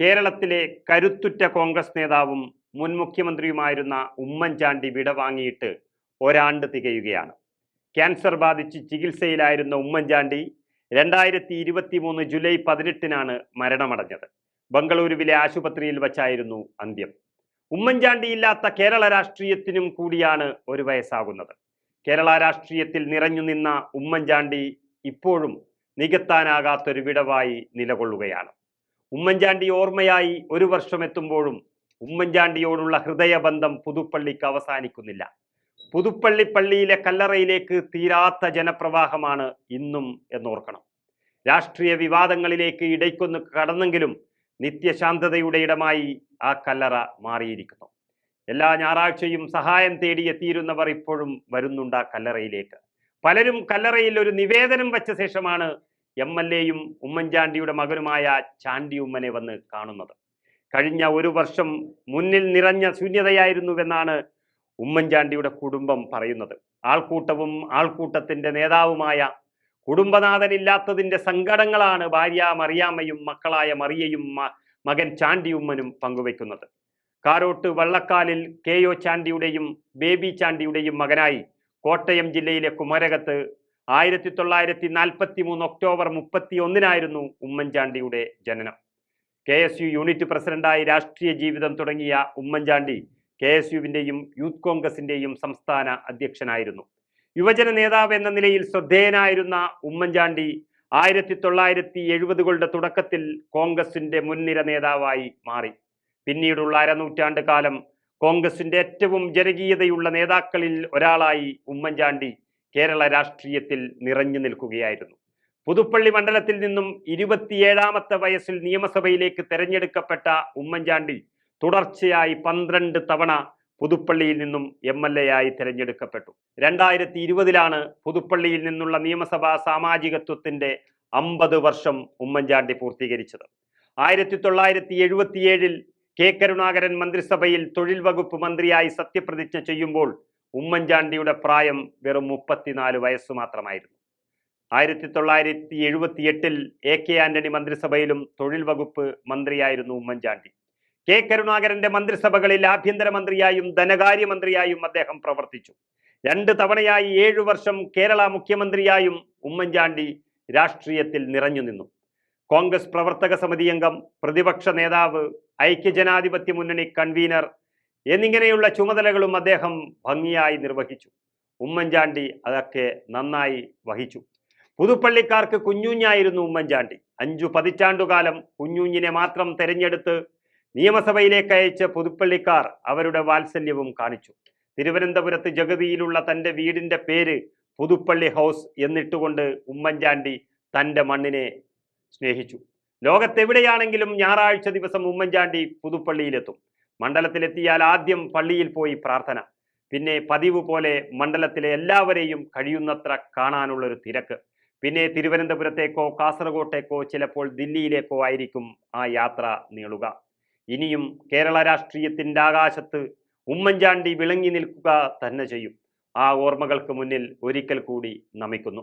കേരളത്തിലെ കരുത്തുറ്റ കോൺഗ്രസ് നേതാവും മുൻ മുഖ്യമന്ത്രിയുമായിരുന്ന ഉമ്മൻചാണ്ടി വിടവാങ്ങിയിട്ട് ഒരാണ്ട് തികയുകയാണ്. ക്യാൻസർ ബാധിച്ച് ചികിത്സയിലായിരുന്ന ഉമ്മൻചാണ്ടി രണ്ടായിരത്തി ഇരുപത്തി മൂന്ന് ജൂലൈ പതിനെട്ടിനാണ് മരണമടഞ്ഞത്. ബംഗളൂരുവിലെ ആശുപത്രിയിൽ വച്ചായിരുന്നു അന്ത്യം. ഉമ്മൻചാണ്ടി ഇല്ലാത്ത കേരള രാഷ്ട്രീയത്തിനും കൂടിയാണ് ഒരു വയസ്സാകുന്നത്. കേരള രാഷ്ട്രീയത്തിൽ നിറഞ്ഞു നിന്ന ഉമ്മൻചാണ്ടി ഇപ്പോഴും നികത്താനാകാത്തൊരു വിടവായി നിലകൊള്ളുകയാണ്. ഉമ്മൻചാണ്ടി ഓർമ്മയായി ഒരു വർഷം എത്തുമ്പോഴും ഉമ്മൻചാണ്ടിയോടുള്ള ഹൃദയബന്ധം പുതുപ്പള്ളിക്ക് അവസാനിക്കുന്നില്ല. പുതുപ്പള്ളി പള്ളിയിലെ കല്ലറയിലേക്ക് തീരാത്ത ജനപ്രവാഹമാണ് ഇന്നും എന്നോർക്കണം. രാഷ്ട്രീയ വിവാദങ്ങളിലേക്ക് ഇടയ്ക്കൊന്ന് കടന്നെങ്കിലും നിത്യശാന്തതയുടെ ഇടമായി ആ കല്ലറ മാറിയിരിക്കുന്നു. എല്ലാ ഞായറാഴ്ചയും സഹായം തേടി എത്തിയിരുന്നവർ ഇപ്പോഴും വരുന്നുണ്ട് ആ കല്ലറയിലേക്ക്. പലരും കല്ലറയിൽ ഒരു നിവേദനം വെച്ച ശേഷമാണ് എം എൽ എയും ഉമ്മൻചാണ്ടിയുടെ മകനുമായ ചാണ്ടി ഉമ്മനെ വന്ന് കാണുന്നത്. കഴിഞ്ഞ ഒരു വർഷം മുന്നിൽ നിറഞ്ഞ ശൂന്യതയായിരുന്നുവെന്നാണ് ഉമ്മൻചാണ്ടിയുടെ കുടുംബം പറയുന്നത്. ആൾക്കൂട്ടവും ആൾക്കൂട്ടത്തിന്റെ നേതാവുമായ കുടുംബനാഥനില്ലാത്തതിന്റെ സങ്കടങ്ങളാണ് ഭാര്യ മറിയാമ്മയും മക്കളായ മറിയയും മകൻ ചാണ്ടി ഉമ്മനും പങ്കുവെക്കുന്നത് കാരോട്ട് വള്ളക്കാലിൽ കെ ഒ ചാണ്ടിയുടെയും ബേബി ചാണ്ടിയുടെയും മകനായി കോട്ടയം ജില്ലയിലെ കുമരകത്ത് ആയിരത്തി തൊള്ളായിരത്തി നാൽപ്പത്തി മൂന്ന് ഒക്ടോബർ മുപ്പത്തി ഒന്നിനായിരുന്നു ഉമ്മൻചാണ്ടിയുടെ ജനനം. കെ എസ് യു യൂണിറ്റ് പ്രസിഡന്റായി രാഷ്ട്രീയ ജീവിതം തുടങ്ങിയ ഉമ്മൻചാണ്ടി കെ എസ് യുവിന്റെയും യൂത്ത് കോൺഗ്രസിന്റെയും സംസ്ഥാന അധ്യക്ഷനായിരുന്നു. യുവജന നേതാവ് എന്ന നിലയിൽ ശ്രദ്ധേയനായിരുന്ന ഉമ്മൻചാണ്ടി ആയിരത്തി തൊള്ളായിരത്തി എഴുപതുകളുടെ തുടക്കത്തിൽ കോൺഗ്രസിന്റെ മുൻനിര നേതാവായി മാറി. പിന്നീടുള്ള അരനൂറ്റാണ്ട് കാലം കോൺഗ്രസിന്റെ ഏറ്റവും ജനകീയതയുള്ള നേതാക്കളിൽ ഒരാളായി ഉമ്മൻചാണ്ടി കേരള രാഷ്ട്രീയത്തിൽ നിറഞ്ഞു നിൽക്കുകയായിരുന്നു. പുതുപ്പള്ളി മണ്ഡലത്തിൽ നിന്നും ഇരുപത്തിയേഴാമത്തെ വയസ്സിൽ നിയമസഭയിലേക്ക് തെരഞ്ഞെടുക്കപ്പെട്ട ഉമ്മൻചാണ്ടി തുടർച്ചയായി പന്ത്രണ്ട് തവണ പുതുപ്പള്ളിയിൽ നിന്നും എം എൽ എ ആയി തിരഞ്ഞെടുക്കപ്പെട്ടു. രണ്ടായിരത്തി ഇരുപതിലാണ് പുതുപ്പള്ളിയിൽ നിന്നുള്ള നിയമസഭാ സാമാജികത്വത്തിന്റെ അമ്പത് വർഷം ഉമ്മൻചാണ്ടി പൂർത്തീകരിച്ചത്. ആയിരത്തി തൊള്ളായിരത്തി എഴുപത്തിയേഴിൽ കെ കരുണാകരൻ മന്ത്രിസഭയിൽ തൊഴിൽ വകുപ്പ് മന്ത്രിയായി സത്യപ്രതിജ്ഞ ചെയ്യുമ്പോൾ ഉമ്മൻചാണ്ടിയുടെ പ്രായം വെറും മുപ്പത്തിനാല് വയസ്സ് മാത്രമായിരുന്നു. ആയിരത്തി തൊള്ളായിരത്തി എഴുപത്തി എട്ടിൽ എ കെ ആന്റണി മന്ത്രിസഭയിലും തൊഴിൽ വകുപ്പ് മന്ത്രിയായിരുന്നു ഉമ്മൻചാണ്ടി. കെ കരുണാകരന്റെ മന്ത്രിസഭകളിൽ ആഭ്യന്തരമന്ത്രിയായും ധനകാര്യമന്ത്രിയായും അദ്ദേഹം പ്രവർത്തിച്ചു. രണ്ട് തവണയായി ഏഴു വർഷം കേരള മുഖ്യമന്ത്രിയായും ഉമ്മൻചാണ്ടി രാഷ്ട്രീയത്തിൽ നിറഞ്ഞു നിന്നു. കോൺഗ്രസ് പ്രവർത്തക സമിതി അംഗം പ്രതിപക്ഷ നേതാവ് ഐക്യജനാധിപത്യ മുന്നണി കൺവീനർ എന്നിങ്ങനെയുള്ള ചുമതലകളും അദ്ദേഹം ഭംഗിയായി നിർവഹിച്ചു. ഉമ്മൻചാണ്ടി അതൊക്കെ നന്നായി വഹിച്ചു. പുതുപ്പള്ളിക്കാർക്ക് കുഞ്ഞുഞ്ഞായിരുന്നു ഉമ്മൻചാണ്ടി. അഞ്ചു പതിറ്റാണ്ടുകാലം കുഞ്ഞുഞ്ഞിനെ മാത്രം തെരഞ്ഞെടുത്ത് നിയമസഭയിലേക്ക് അയച്ച പുതുപ്പള്ളിക്കാർ അവരുടെ വാത്സല്യവും കാണിച്ചു. തിരുവനന്തപുരത്ത് ജഗതിയിലുള്ള തന്റെ വീടിന്റെ പേര് പുതുപ്പള്ളി ഹൗസ് എന്നിട്ടുകൊണ്ട് ഉമ്മൻചാണ്ടി തന്റെ മണ്ണിനെ സ്നേഹിച്ചു. ലോകത്തെവിടെയാണെങ്കിലും ഞായറാഴ്ച ദിവസം ഉമ്മൻചാണ്ടി പുതുപ്പള്ളിയിലെത്തും. മണ്ഡലത്തിലെത്തിയാൽ ആദ്യം പള്ളിയിൽ പോയി പ്രാർത്ഥന. പിന്നെ പതിവ് പോലെ മണ്ഡലത്തിലെ എല്ലാവരെയും കഴിയുന്നത്ര കാണാനുള്ളൊരു തിരക്ക്. പിന്നെ തിരുവനന്തപുരത്തേക്കോ കാസർഗോട്ടേക്കോ ചിലപ്പോൾ ദില്ലിയിലേക്കോ ആയിരിക്കും ആ യാത്ര നീളുക. ഇനിയും കേരള രാഷ്ട്രീയത്തിന്റെ ആകാശത്ത് ഉമ്മൻചാണ്ടി വിളങ്ങി നിൽക്കുക തന്നെ ചെയ്യും. ആ ഓർമ്മകൾക്ക് മുന്നിൽ ഒരിക്കൽ കൂടി നമിക്കുന്നു.